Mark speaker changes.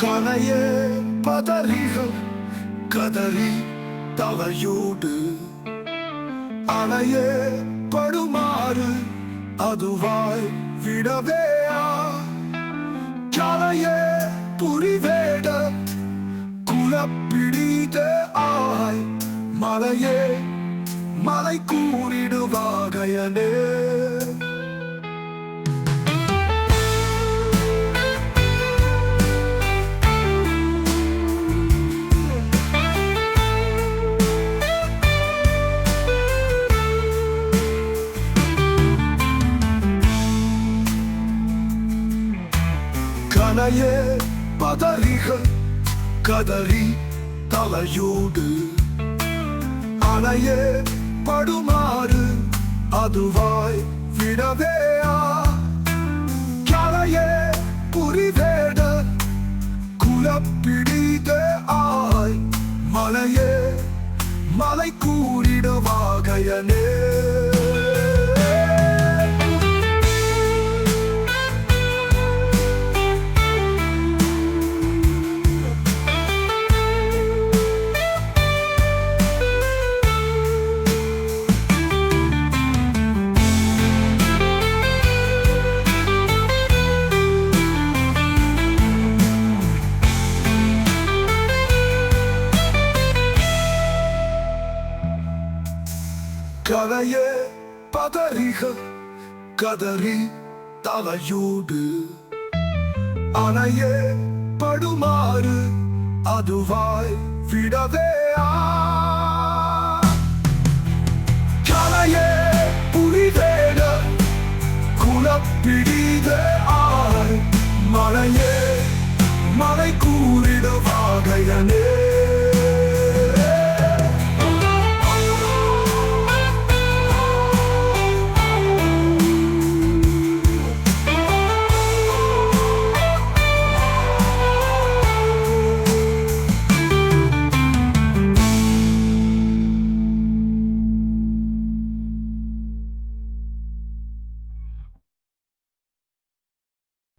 Speaker 1: கனையே பதறிகள் கதறி தலையூடு அணையே படுமாறு அதுவாய் விடவேயா கலையே புரிவேட குலப்பிடித ஆய் மலையே மலை கூறிடுவாகையனே கனையே பதறிகள் கதறி தலையூடு அணையே படுமாறு அதுவாய் விடவேயா கலையே புரிவேட குலப்பிடித ஆய் மலையே மலை கூறிடுவாகையனே கலையே பதறிகள் கதறி தலையூடு அணையே படுமாறு அதுவாய் விடவேயா கலையே